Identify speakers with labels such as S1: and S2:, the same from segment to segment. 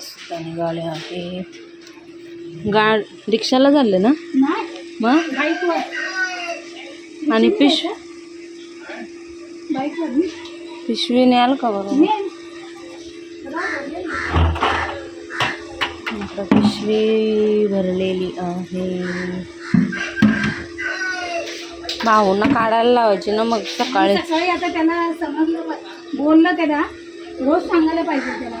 S1: सुद्धा निघाले आहे. गा रिक्षाला चालले ना? मग? आणि पिश पिशवी न्याल का बरोबर पिशवी भरलेली आहे. भाऊंना काढायला लावायची ना मग सकाळी.
S2: आता त्याला समजलं बोललं त्याला. रोज सांगायला पाहिजे त्याला.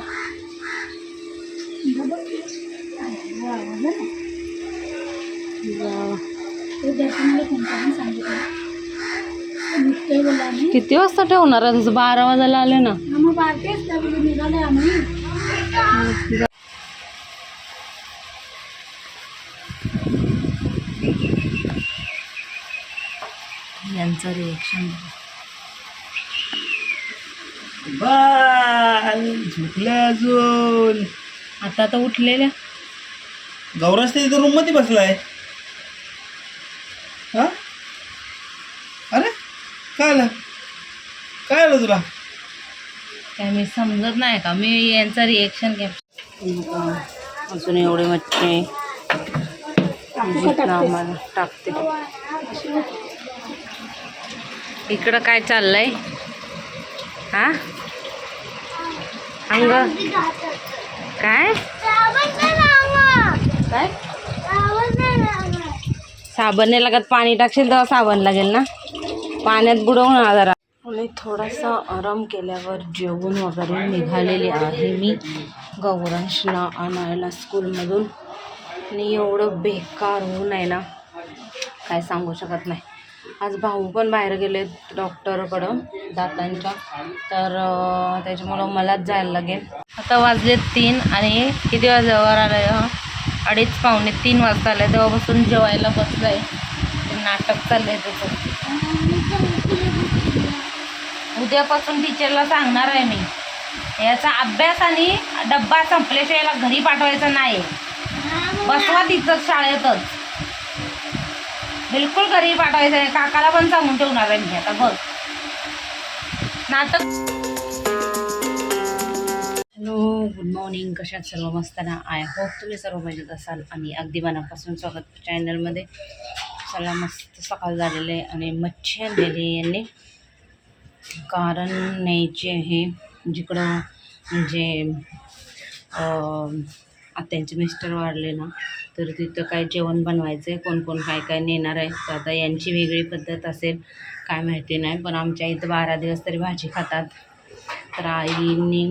S1: किती वाजता ठेवणार आहे तसं बारा वाजायला आले ना.
S2: मग बारकेच त्यावेळी निघालो आम्ही.
S1: यांचं रिएक्शन
S3: बाल झोपल्या अजून.
S1: आता तर उठलेल्या.
S3: गौराज ते इथं रूममध्ये बसलाय. हा? अरे काय आलं? काय आलं तुला?
S1: काय मी समजत नाही का? मी यांचं रिएक्शन घ्या अजून एवढे मच्छी. आम्हाला टाकते. इकडं काय चाललंय? हा? अंग? काय? काय? साबण नाही लागत पाणी टाकशील तेव्हा साबण लागेल ना? पाण्यात बुडवून ना जरा. आणि थोडासा आराम केल्यावर जेवण वगैरे निघालेले आहे मी. गौरांशला आणायला स्कूलमधून. आणि एवढं बेकार ऊन आहे ना. काय सांगू शकत नाही. आज भाऊ पण बाहेर गेले डॉक्टरकडं दातांच्या. तर त्याच्यामुळं मलाच जायला लागेल. आता वाजले तीन आणि किती वाजल्यावर आलं अडीच पावणे तीन वाजता आले तेव्हापासून जेवायला बसलं आहे नाटक चाललं आहे त्याचं. उद्यापासून टीचरला सांगणार आहे मी. याचा अभ्यास आणि डब्बा संपल्याशिवाय याला घरी पाठवायचा नाही बसवा तिथंच शाळेतच. बिलकुल घरी पाठवायचं नाही काकाला पण सांगून ठेवणार आहे मी आता बघ. नाटक हॅलो गुड मॉर्निंग कशात सर्व मस्त ना? आय होप तुम्ही सर्व मजेत असाल आणि अगदी मनापासून स्वागत चॅनलमध्ये चला मस्त सकाळ झालेलं आहे आणि मच्छी आणलेली यांनी. कारण न्यायची आहे. जिकडं म्हणजे आत्यांचे मिस्टर वाढले ना तर तिथं काय जेवण बनवायचं आहे कोण कोण काय काय नेणार आहे तर आता यांची वेगळी पद्धत असेल काय माहिती नाही. पण आमच्या इथं बारा दिवस तरी भाजी खातात. तर आईनी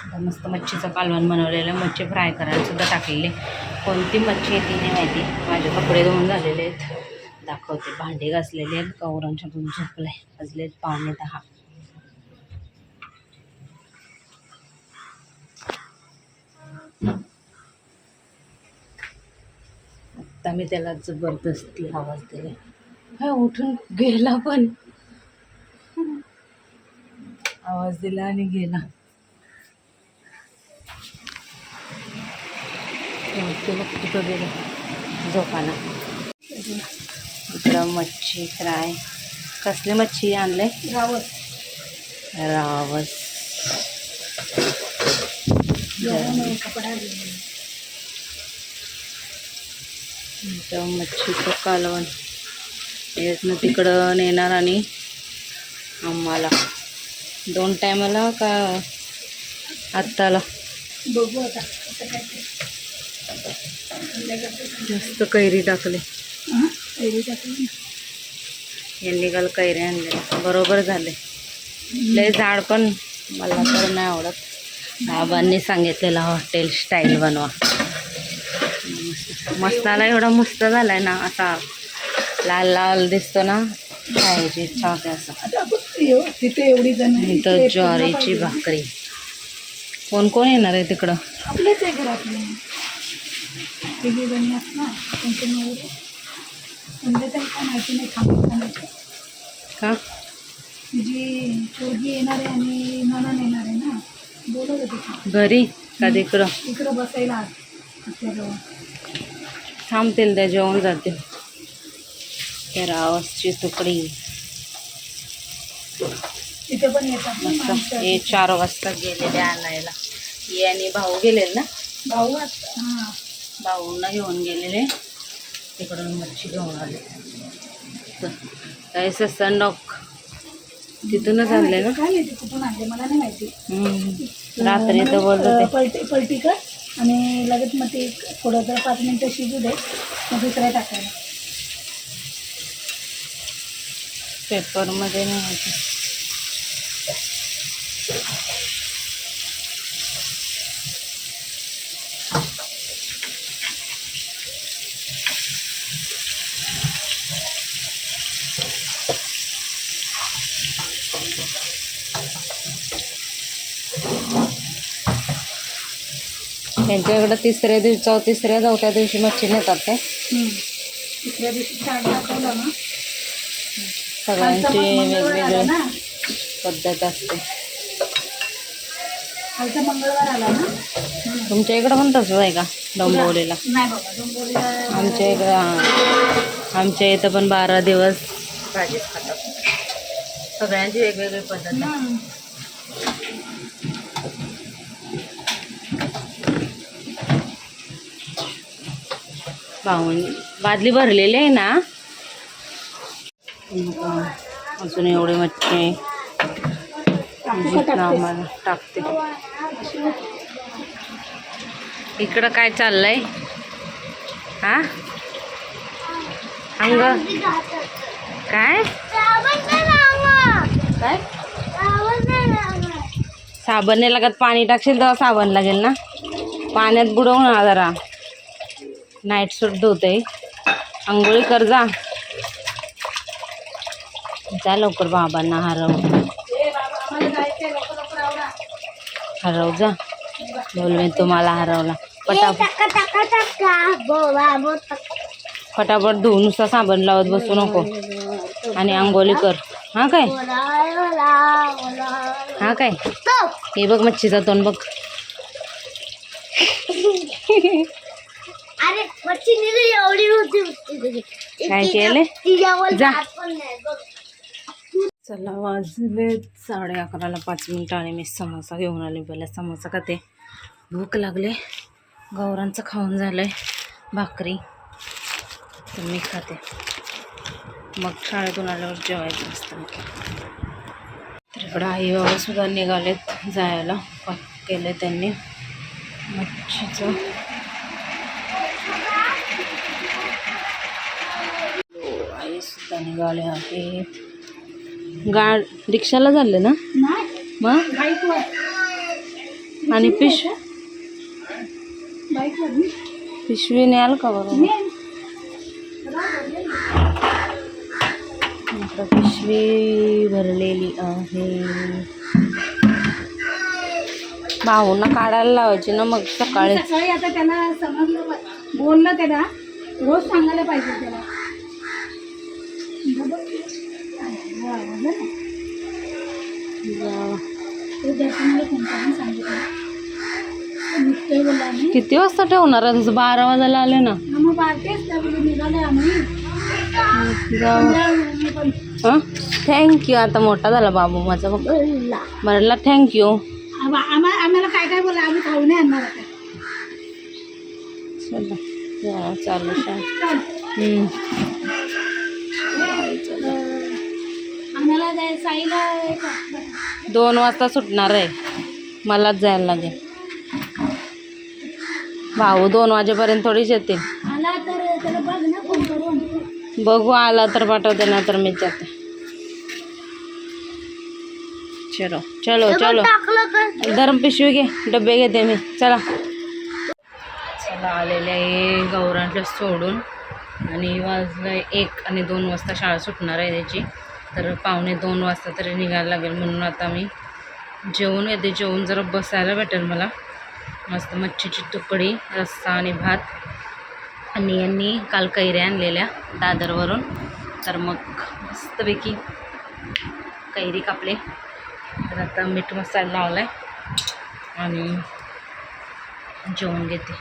S1: आता मस्त मच्छीचं कालवण बनवलेलं आहे मच्छी फ्राय करायला सुद्धा टाकलेले. कोणती मच्छी आहे ती नाही माहिती. माझे कपडे धुवून झालेले आहेत. दाखवते. भांडे घासलेले आहेत. गौरांच्या पण झोपले वाजले पावणे दहा. आता मी त्याला जबरदस्ती आवाज दिले काय उठून गेला पण. आवाज दिला आणि गेला. तुला कुठं गेलं झोपाला इकडं मच्छी फ्राय. कसली मच्छी आणले रावस. इथं मच्छीचं कालवण. यातनं तिकडं नेणार आणि आम्हाला. दोन टायमाला का आत्ताला?
S2: बघू आता.
S1: जास्त कैरी टाकले?
S2: पहिली टाकली ना.
S1: यांनी काल कैरी आणले. बरोबर झाले. लय झाड पण मला तर नाही आवडत. बाबांनी सांगितलेलं हॉटेल स्टाईल बनवा. मसाला एवढा मस्त झालाय ना असा. लाल लाल दिसतो ना खायची इच्छा होते असं.
S2: आता तिथे एवढी जण
S1: इथे ज्वारीची भाकरी. कोण कोण येणार आहे तिकडं?
S2: आपलेच आहे घरातले. जणी आहेत ना त्यांचे नवरे संध्याकाळी काय माहिती नाही थांबत नाही
S1: का?
S2: जी पोरगी येणार आहे आणि नणन येणार आहे ना बोलत होती.
S1: घरी का तिकडं?
S2: तिकडं बसायला आपल्याजवळ
S1: थांबतील त्या जेवण जातील त्या रावसची तुकडी.
S2: तिथे पण येतात ना.
S1: हे चार वाजता गेलेले आणायला. ये आणि भाऊ गेलेले ना?
S2: भाऊ हां.
S1: भाऊंना घेऊन गेलेले. तिकडून मच्छी घेऊन आले. तर काय ससन डॉक तिथूनच आणले ना
S2: काय माहिती कुठून आणले मला नाही माहिती.
S1: रात्री होते.
S2: पलटी पलटी कर आणि लगेच मग ते थोडं जर पाच मिनटं शिजू दे मग दुसऱ्या टाकायला.
S1: पेपरमध्ये नाही माहिती. त्यांच्या इकडं तिसऱ्या दिवसा तिसऱ्या चौथ्या दिवशी मच्छी नेतात ते.
S2: दिवशी
S1: सगळ्यांची वेगवेगळी पद्धत असते. तुमच्या इकडं पण तसंच आहे का? डोंबिवलीला? आमच्या इकडं हां. आमच्या इथं पण बारा दिवस भाजीच खातात. सगळ्यांची वेगवेगळी पद्धत भाऊन बादली भरलेली आहे ना. अजून एवढी मच्छी? आम्हाला टाकते. इकडं काय चाललंय? हा? अंग? काय? काय? साबण नाही लागत. पाणी टाकशील तेव्हा साबण लागेल ना. पाण्यात बुडवू ना जरा. नाईट सूट धुते. आंघोळी कर जा. जा लवकर बाबांना हरव. हरव जा. बोल मी तुम्हाला हरवला. पटापट फटाफट धुवू नुसता साबण लावत बसू नको. आणि आंघोळी कर. हा काय? हा काय? हे बघ मच्छीचा तोंड बघ.
S4: एवढी
S1: काय केले? जा. चला वाजले साडे अकराला पाच मिनटं आणि मी समोसा घेऊन आले. पहिला समोसा खाते भूक लागले. गौरांचं खाऊन झालं आहे भाकरी. तर मी खाते. मग शाळेतून आल्यावर जेवायचं असतं तर इकडं आई बाबा सुद्धा निघालेत जायला. केलं त्यांनी मच्छीचं हो, सुद्धा निघाले आहेत गा रिक्षाला चालले ना? मग? आणि पिश पिशवी न्याल का इकडं पिशवी भरलेली आहे. भाऊंना काढायला लावायची ना मग सकाळी.
S2: सकाळी आता त्याला समजलं बोललं त्याला. रोज सांगायला पाहिजे त्याला. सांगितलं आम्ही
S1: किती वाजता ठेवणार आहे? बारा वाजायला आले ना.
S2: मग निघाले आम्ही.
S1: थँक्यू आता मोठा झाला बाबू माझा बघ.
S2: बोलला
S1: म्हणला थँक्यू
S2: आम्हा- आम्हा- आम्हाला काय काय बोला आम्ही खाऊ नाही आणणार आता.
S1: चला. चालू
S2: चल.
S1: हम्म.
S2: जाय साईला एक-
S1: दोन वाजता सुटणार आहे. मलाच जायला लागेल. भाऊ दोन वाजेपर्यंत थोडीच येतील.
S2: आला तर त्याला बघ ना फोन करून.
S1: बघू आला तर पाठवते ना तर मी जाते. चलो चलो चलो. धर्म पिशवी घे डबे घेते मी. चला. चला आलेले आहे गौरांच्या सोडून. आणि वाजलं एक आणि दोन वाजता शाळा सुटणार आहे त्याची. तर पावणे दोन वाजता तरी निघायला लागेल म्हणून आता मी जेवून येते जेवून जरा बसायला भेटेल मला. मस्त मच्छीची तुकडी रस्सा आणि भात. आणि यांनी काल कैऱ्या आणलेल्या दादरवरून. तर मग मस्तपैकी कैरी कापले. तर आता मीठ मसाला लावला आहे आणि जेवण घेते.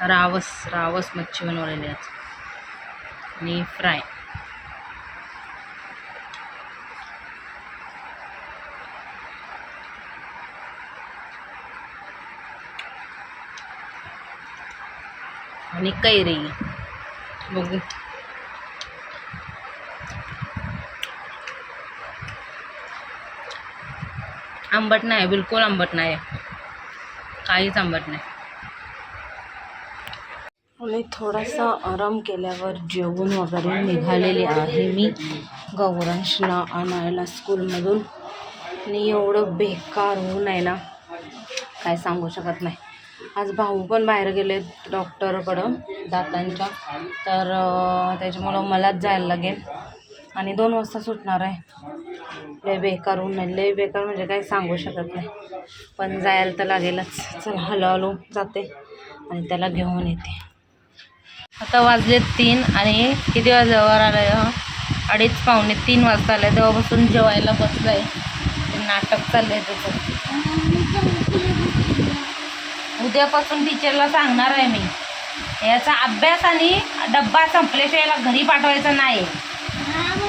S1: रावस रावस मच्छी बनवलेली आज आणि फ्राय. आणि कैरी. बघू. आंबट नाही बिलकुल आंबट नाही. काहीच आंबट नाही. मी थोडासा आराम केल्यावर जेवून वगैरे निघालेले आहे मी. गौरांशला आणायला स्कूलमधून. आणि एवढं बेकार होऊन आहे ना. काय सांगू शकत नाही. आज भाऊ पण बाहेर गेले डॉक्टरकडं दातांच्या. तर त्याच्यामुळं मलाच जायला लागेल. आणि दोन वाजता सुटणार आहे. लय बेकार होऊन नाही लय बेकार म्हणजे काही सांगू शकत नाही. पण जायला तर लागेलच. चल हळूहळू जाते. आणि त्याला घेऊन येते. आता वाजले तीन आणि किती वाजल्यावर आलं हो? अडीच पाहुणे तीन वाजता आले तेव्हापासून जेवायला बसलं आहे ते नाटक चाललं आहे त्याचं. उद्यापासून टीचरला सांगणार आहे मी. याचा अभ्यास आणि डब्बा संपल्याशिवाय याला घरी पाठवायचा नाही.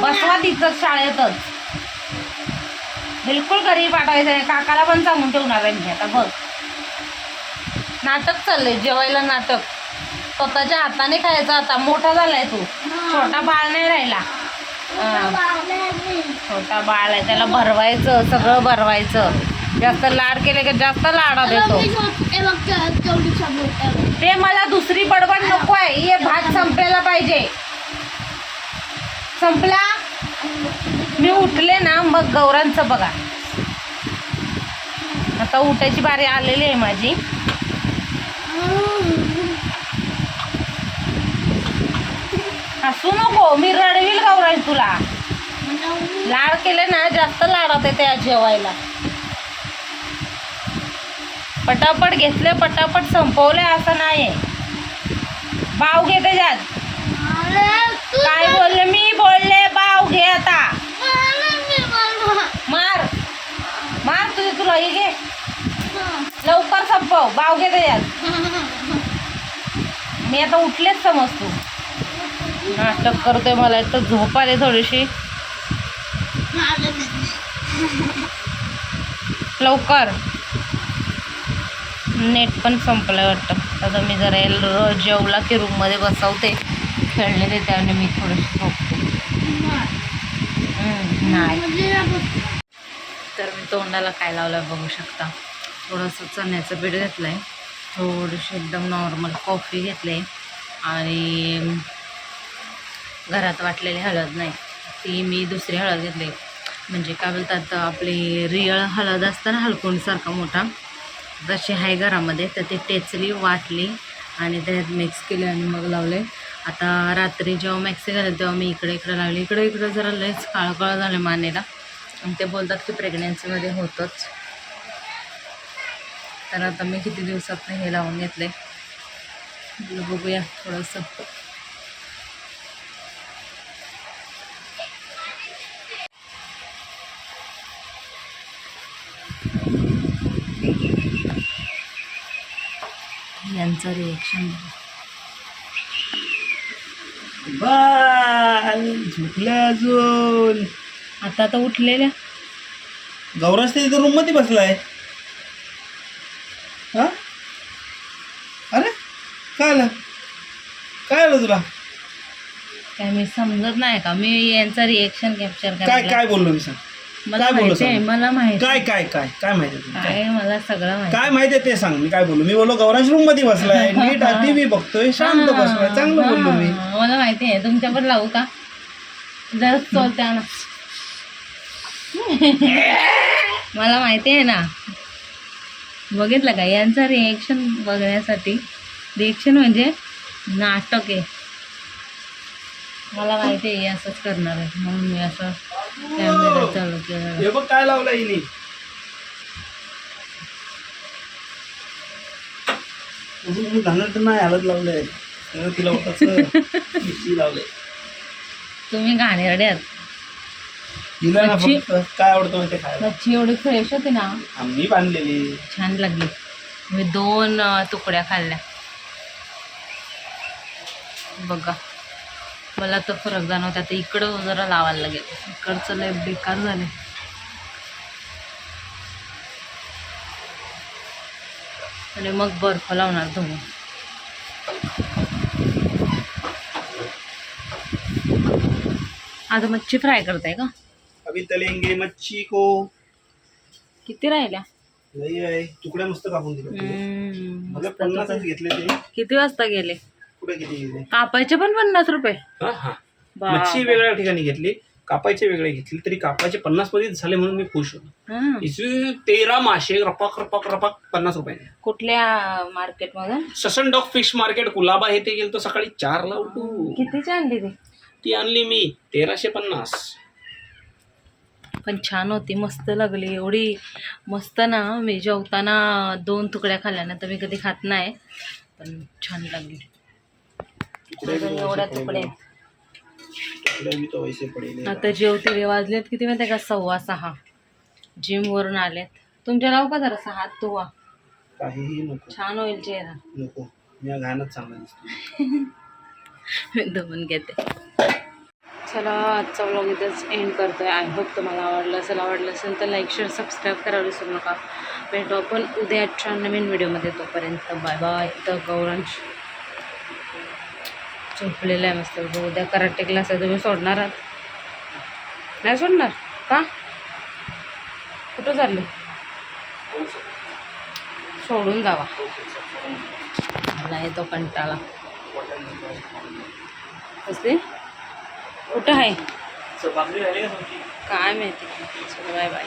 S1: बसवा तिथंच शाळेतच. बिलकुल घरी पाठवायचं नाही. काकाला पण सांगून ठेवणार आहे मी. आता बघ. नाटक चाललंय. जेवायला नाटक. स्वतःच्या हाताने खायचं आता. मोठा झालाय तू. छोटा बाळ नाही राहिला. छोटा बाळ आहे. त्याला भरवायचं सगळं भरवायचं. जास्त लाड केले की जास्त लाडा देतो. ते मला दुसरी बडबड नको आहे. हे भात संपायला पाहिजे. संपला? मी उठले ना मग गौरांचं बघा. आता उठायची बारी आलेली आहे माझी. हसू नको मी रडवील गौरांश तुला? लाड केले ना जास्त लाडात येते त्या जेवायला. पटापट घेतले पटापट संपवले असं नाही बाव घेते जात काय बोलले? मी बोलले बाव घे आता. मार. मार तुझे तुला हे घे. लवकर संपव बाव घेते जात मी आता उठलेच समज तू नाटक करते मला. एक तर झोप आली थोडीशी. लवकर. नेट पण संपलं वाटतं. आता मी जरा रोज जेवला की रूममध्ये बसवते. खेळले ते त्याने मी थोडीशी झोपते. नाही. तर मी तोंडाला काय लावलं बघू शकता. थोडंसं चण्याचं पीठ घेतलं आहे थोडीशी एकदम नॉर्मल कॉफी घेतली आणि घरात वाटलेली हळद नाही. ती मी दुसरी हळद घेतली. म्हणजे काय बोलतात आपली रिअळ हळद असतं ना हलकुंडसारखा मोठा. जशी आहे घरामध्ये. तर ती टेचली वाटली आणि त्यात मिक्स केली आणि मग लावले. आता रात्री जेव्हा मॅक्सी झाले तेव्हा मी इकडे इकडे लावले. इकडे इकडे जरा लयच काळकाळ झाले मानेला. आणि ते बोलतात की प्रेग्नन्सीमध्ये होतंच. तर आता मी किती दिवसात हे लावून घेतले. बघूया थोडंसं. यांचं रिएक्शन
S3: बाल झोपल्या अजून.
S1: आता तर उठलेल्या
S3: गौराज ते इथं रूममध्ये बसलाय. हा? अरे काय आलं? काय आलं तुला?
S1: काय मी समजत नाही का? मी यांचं रिएक्शन कॅप्चर
S3: काय
S1: करायला.
S3: काय बोललो मी सांग?
S1: मला
S3: काय बोललो
S1: माहिती आहे
S3: सांग?
S1: मला माहिती
S3: काय काय काय काय माहिती आहे तुला?
S1: काय मला सगळं माहिती
S3: काय माहिती आहे ते सांग मी काय बोललो मी बोललो गौराज रूममध्ये बसलाय नीट टीव्ही बघतोय शांत बसलाय चांगलं बोललो मी.
S1: हा, मला माहिती आहे तुमच्या पण लावू का? जरा चोलते ना मला माहिती आहे ना बघितलं का? यांचं रिएक्शन बघण्यासाठी रिएक्शन म्हणजे नाटक आहे. मला माहिती आहे असंच करणार आहे. म्हणून मी असं कॅमेरा चालू केला.
S3: हे बघ काय लावलं हिने. अजून मी घालत नाही हलत लावलंय. तिला
S1: तुम्ही घाणेरडे आहात.
S3: हिला ना
S1: मच्छी?
S3: फक्त काय आवडतं माहिती आहे खायला?
S1: मच्छी एवढी फ्रेश होती ना.
S3: आम्ही बांधलेली.
S1: छान लागली. मी दोन अ, तुकड्या खाल्ल्या. बघा. मला तर फरक जाणवता. आता इकडं जरा लावायला लागेल. इकडचं लय बेकार झाले आणि मग बर्फ लावणार तुम्ही. आता मच्छी फ्राय करताय का?
S3: अभी तलेंगे मच्छी को.
S1: किती राहिल्या?
S3: नाही आहे. तुकड्या मस्त कापून दिले.
S1: हम्म,
S3: मला पन्नासच. घेतले ते.
S1: किती वाजता गेले?
S3: किती गेले?
S1: कापायचे पण पन्नास रुपये.
S3: हा हा. मच्छी वेगळ्या ठिकाणी घेतली कापायचे वेगळे घेतले तरी कापायचे पन्नास मध्येच झाले म्हणून मी खुश होतो.
S1: हा.
S3: इसवी तेरा मासे रपाक रपाक रपाक पन्नास रुपयाने.
S1: कुठल्या मार्केटमधून
S3: Sassoon dock fish market Colaba हे ते गेलो सकाळी चारला उठू
S1: कितीची आणली ती?
S3: ती आणली मी तेराशे पन्नास.
S1: पण छान होती मस्त लागली. एवढी मस्त ना मी जेवताना दोन तुकड्या खाल्ल्या ना तर मी कधी खात नाही पण छान लागली. एवढ्या.
S3: तुकडे.
S1: आता जेवते वाजलेत किती माहिती का? सव्वा सहा. जिमवरून आलेत. तुमच्या लावू का जरा सहा? तू वा
S3: काहीही नको.
S1: छान होईल चेहरा.
S3: नको. मी घाणच चांगला दिसतो
S1: दमून घेते. चला आजचा व्लॉग इथंच एंड करतोय. आय होप तुम्हाला आवडलं असेल आवडलं असेल तर लाईक शेअर सबस्क्राईब करायला विसरू नका. भेटू आपण उद्याच्या नवीन व्हिडिओमध्ये तोपर्यंत बाय बाय तर गौरांश झोपलेलं आहे मस्त. बघ, उद्या कराटे क्लास आहे तुम्ही सोडणार आहात. नाही सोडणार? का? कुठं चालले? सोडून जावा. मला येतो कंटाळा. कसली? कुठं आहे? काय माहिती. Bye bye